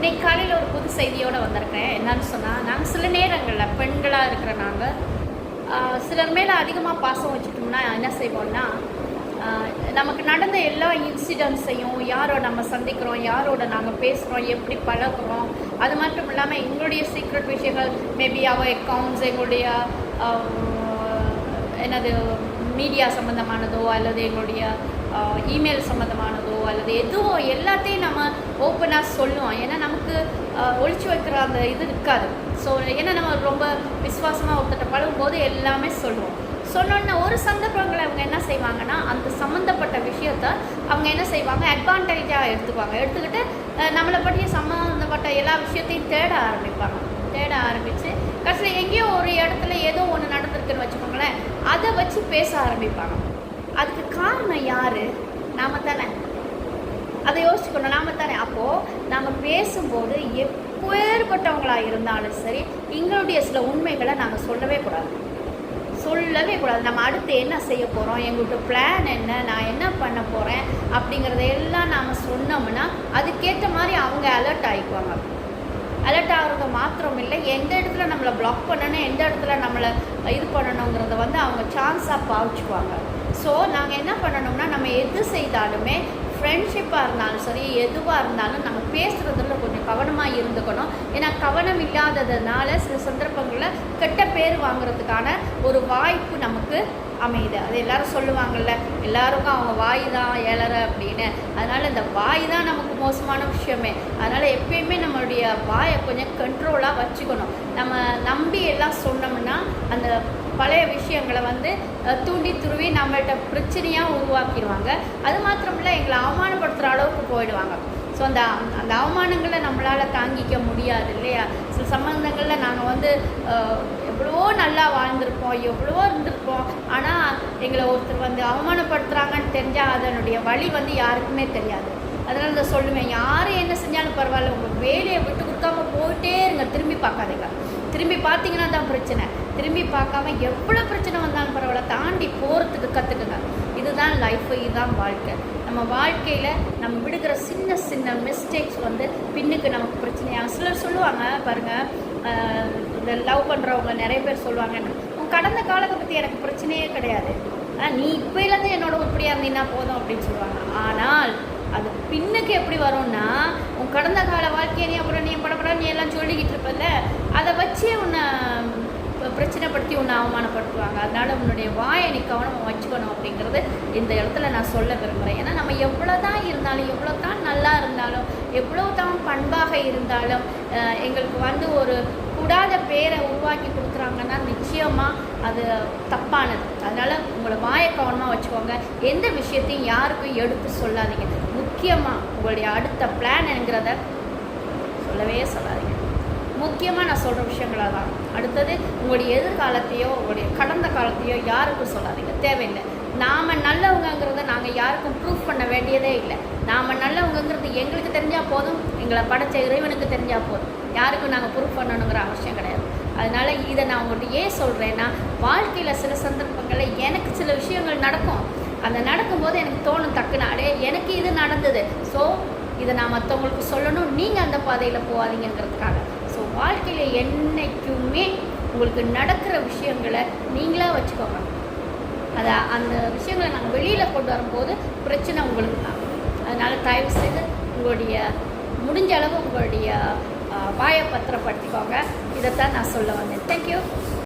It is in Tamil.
இன்னைக்கு காலையில் ஒரு புது செய்தியோடு வந்திருக்கேன். என்னன்னு சொன்னால் நாங்கள் சில நேரங்களில் பெண்களாக இருக்கிற நாங்கள் சிலர் மேலே அதிகமாக பாசம் வச்சுட்டோம்னா என்ன செய்வோம்னா நமக்கு நடந்த எல்லா இன்சிடென்ட்ஸையும் யாரோ நம்ம சந்திக்கிறோம் யாரோட நாங்கள் பேசுகிறோம் எப்படி பழகுறோம் அது மட்டும் இல்லாமல் எங்களுடைய சீக்ரெட் விஷயங்கள் மேபி அவள் அக்கௌண்ட்ஸ் எங்களுடைய என்னது மீடியா சம்மந்தமானதோ அல்லது எங்களுடைய இமெயில் சம்மந்தமானதோ அல்லது எதுவோ எல்லாத்தையும் நம்ம ஓப்பனாக சொல்லுவோம். ஏன்னா நமக்கு ஒழிச்சு வைக்கிற அந்த இது இருக்காது. ஸோ ஏன்னா நம்ம ரொம்ப விசுவாசமாக ஒருத்தட்ட பழகும்போது எல்லாமே சொல்லுவோம். சொன்னோன்னா ஒரு சந்தர்ப்பங்களை அவங்க என்ன செய்வாங்கன்னா அந்த சம்மந்தப்பட்ட விஷயத்த அவங்க என்ன செய்வாங்க? அட்வான்டேஜாக எடுத்துக்குவாங்க. எடுத்துக்கிட்டு நம்மளை பற்றி சம்மந்தப்பட்ட எல்லா விஷயத்தையும் தேட ஆரம்பிப்பாங்க. தேட ஆரம்பித்து கடைசியில் எங்கேயோ ஒரு இடத்துல ஏதோ ஒன்று நடந்திருக்குன்னு வச்சுக்கோங்களேன் அதை வச்சு பேச ஆரம்பிப்பாங்க. அதுக்கு காரணம் யார்? நாம தானே. அதை யோசிச்சுக்கணும் நாம தானே. அப்போது நாங்கள் பேசும்போது எப்பேற்பட்டவங்களாக இருந்தாலும் சரி எங்களுடைய சில உண்மைகளை நாங்கள் சொல்லவே கூடாது. சொல்லவே கூடாது. நம்ம அடுத்து என்ன செய்ய போகிறோம் எங்கள்கிட்ட பிளான் என்ன? நான் என்ன பண்ண போகிறேன் அப்படிங்கிறத எல்லாம் நாம் சொன்னோம்னா அதுக்கேற்ற மாதிரி அவங்க அலர்ட் ஆகிக்குவாங்க அலர்ட் ஆகிறது மாத்திரம் இல்லை எந்த இடத்துல நம்மளை பிளாக் பண்ணணும் எந்த இடத்துல நம்மளை இது பண்ணணுங்கிறத வந்து அவங்க சான்ஸாக பாவிச்சுக்குவாங்க. ஸோ நாங்கள் என்ன பண்ணணும்னா நம்ம எது செய்தாலுமே ஃப்ரெண்ட்ஷிப்பாக இருந்தாலும் சரி எதுவாக இருந்தாலும் நம்ம பேசுகிறதுல கொஞ்சம் கவனமாக இருந்துக்கணும். ஏன்னா கவனம் இல்லாததுனால சில சந்தர்ப்பங்களில் கெட்ட பேர் வாங்குறதுக்கான ஒரு வாய்ப்பு நமக்கு அமையுது. அது எல்லாரும் சொல்லுவாங்கல்ல எல்லாருக்கும் அவங்க வாய் தான் ஏழற அப்படின்னு. அதனால் இந்த வாய் தான் நமக்கு மோசமான விஷயமே. அதனால் எப்பயுமே நம்மளுடைய வாயை கொஞ்சம் கண்ட்ரோலாக வச்சுக்கணும். நம்ம நம்பி எல்லாம் சொன்னோம்னா அந்த பழைய விஷயங்களை வந்து தூண்டி துருவி நம்மள்ட்ட பிரச்சனையாக உருவாக்கிடுவாங்க. அது மாத்திரமில்ல எங்களை அவமானப்படுத்துகிற அளவுக்கு போயிடுவாங்க. ஸோ அந்த அந்த அவமானங்களை நம்மளால் தாங்கிக்க முடியாது இல்லையா? சில சம்மந்தங்களில் நாங்கள் வந்து எவ்வளவோ நல்லா வாழ்ந்திருப்போம் எவ்வளவோ இருந்திருப்போம். ஆனால் எங்களை ஒருத்தர் வந்து அவமானப்படுத்துகிறாங்கன்னு தெரிஞ்சால் அதனுடைய வழி வந்து யாருக்குமே தெரியாது. அதனால் நான் சொல்லுவேன் யார் என்ன செஞ்சாலும் பரவாயில்ல உங்கள் வேலையை விட்டு கொடுக்காம போயிட்டே இருங்க திரும்பி பார்க்காதீங்க. திரும்பி பார்த்தீங்கன்னா தான் பிரச்சனை. திரும்பி பார்க்காம எவ்வளோ பிரச்சனை வந்தாலும் பரவாயில்ல. தாண்டி போகிறதுக்கு கற்றுக்குங்க இதுதான் லைஃபு இதுதான் வாழ்க்கை. நம்ம வாழ்க்கையில் நம்ம விடுகிற சின்ன சின்ன மிஸ்டேக்ஸ் வந்து பின்னுக்கு நமக்கு பிரச்சனையாக சிலர் சொல்லுவாங்க பாருங்கள் இந்த லவ் பண்ணுறவங்க நிறைய பேர் சொல்லுவாங்க உன் கடந்த காலத்தை பற்றி எனக்கு பிரச்சனையே கிடையாது. ஆனால் நீ இப்போலேருந்து என்னோட உருப்படியாக இருந்தீங்கன்னா போதும் அப்படின்னு சொல்லுவாங்க. ஆனால் அது பின்னுக்கு எப்படி வரும்னா உன் கடந்த கால வாழ்க்கையை நீ அப்புறம் நீ படப்படம் நீ எல்லாம் சொல்லிக்கிட்டு இருப்பல்ல. அதை வச்சே உன்னை பிரச்சனைப்படுத்தி உன்னை அவமானப்படுத்துவாங்க. அதனால உன்னுடைய வாயை நீ கவனமாக வச்சுக்கணும் அப்படிங்கிறது இந்த இடத்துல நான் சொல்ல விரும்புகிறேன் ஏன்னா நம்ம எவ்வளோ தான் இருந்தாலும் எவ்வளோ தான் நல்லா இருந்தாலும் எவ்வளோ தான் பண்பாக இருந்தாலும் எங்களுக்கு வந்து ஒரு கூடாத பேரை உருவாக்கி கொடுக்குறாங்கன்னா நிச்சயமாக அது தப்பானது. அதனால் உங்களை வாயை கவனமாக வச்சுக்கோங்க. எந்த விஷயத்தையும் யாருக்கும் எடுத்து சொல்லாதீங்க. முக்கியமாக உங்களுடைய அடுத்த பிளான்ங்கிறத சொல்லவே சொல்லாதீங்க. முக்கியமாக நான் சொல்கிற விஷயங்களாக தான் அடுத்தது உங்களுடைய எதிர்காலத்தையோ உங்களுடைய கடந்த காலத்தையோ யாருக்கும் சொல்லாதீங்க. தேவையில்லை. நாம் நல்லவங்கங்கிறத நாங்கள் யாருக்கும் ப்ரூஃப் பண்ண வேண்டியதே இல்லை. நாம் நல்லவங்கங்கிறது எங்களுக்கு தெரிஞ்சால் போதும் எங்களை படைச்ச இறைவனுக்கு தெரிஞ்சால் போதும். யாருக்கும் நாங்கள் ப்ரூஃப் பண்ணணுங்கிற அவசியம் கிடையாது. அதனால் இதை நான் உங்கள்கிட்ட ஏன் சொல்கிறேன்னா வாழ்க்கையில் சில சந்தர்ப்பங்களில் எனக்கு சில விஷயங்கள் நடக்கும். அந்த நடக்கும்போது எனக்கு தோணும் டக்குனாலே எனக்கு இது நடந்தது. ஸோ இதை நான் மற்றவங்களுக்கு சொல்லணும். நீங்கள் அந்த பாதையில் போகாதீங்கிறதுக்காக ஸோ வாழ்க்கையில் என்றைக்குமே உங்களுக்கு நடக்கிற விஷயங்களை நீங்களாக வச்சுக்கோங்க. அதை அந்த விஷயங்களை நாங்கள் வெளியில் கொண்டு வரும்போது பிரச்சனை உங்களுக்கு தான். அதனால் தயவு செய்து உங்களுடைய முடிஞ்ச அளவு உங்களுடைய வாயை பத்திரப்படுத்திக்கோங்க. இதைத்தான் நான் சொல்ல வந்தேன். தேங்க்யூ